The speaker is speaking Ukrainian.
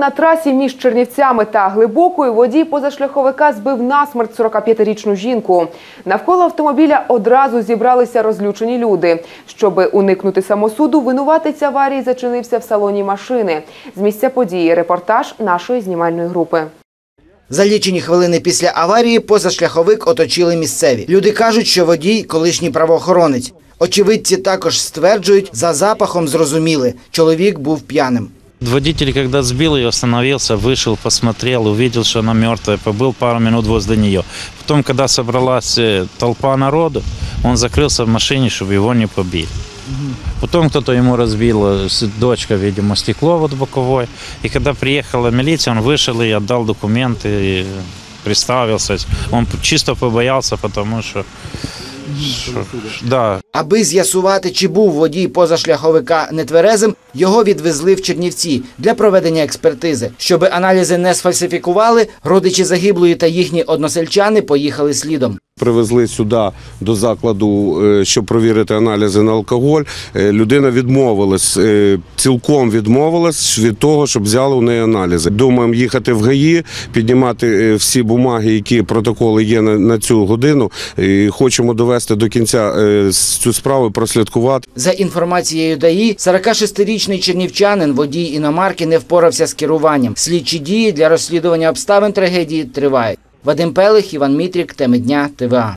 На трасі між Чернівцями та Глибокою водій позашляховика збив насмерть 45-річну жінку. Навколо автомобіля одразу зібралися розлючені люди. Щоби уникнути самосуду, винуватець аварії зачинився в салоні машини. З місця події репортаж нашої знімальної групи. За лічені хвилини після аварії позашляховик оточили місцеві. Люди кажуть, що водій – колишній правоохоронець. Очевидці також стверджують, за запахом зрозуміли – чоловік був п'яним. Водитель, когда сбил ее, остановился, вышел, посмотрел, увидел, что она мертвая, побыл пару минут возле нее. Потом, когда собралась э, толпа народу, он закрылся в машине, чтобы его не побили. Потом кто-то ему разбил, э, дочка, видимо, стекло вот боковое. И когда приехала милиция, он вышел и отдал документы, и представился. Он чисто побоялся, потому что... да, Аби з'ясувати, чи був водій позашляховика нетверезим, його відвезли в Чернівці для проведення експертизи. Щоби аналізи не сфальсифікували, родичі загиблої та їхні односельчани поїхали слідом. Привезли сюди до закладу, е, щоб провірити аналізи на алкоголь. Е, Людина відмовилась, е, цілком відмовилась від того, щоб взяли у неї аналізи. Думаємо їхати в ГАІ, піднімати всі бумаги, які протоколи є на, на цю годину. І хочемо довести до кінця е, цю справу, прослідкувати. За інформацією ДАІ, 46-річний чернівчанин, водій іномарки, не впорався з керуванням. Слідчі дії для розслідування обставин трагедії тривають. Вадим Пелих, Іван Мітрік, теми дня, ТВА.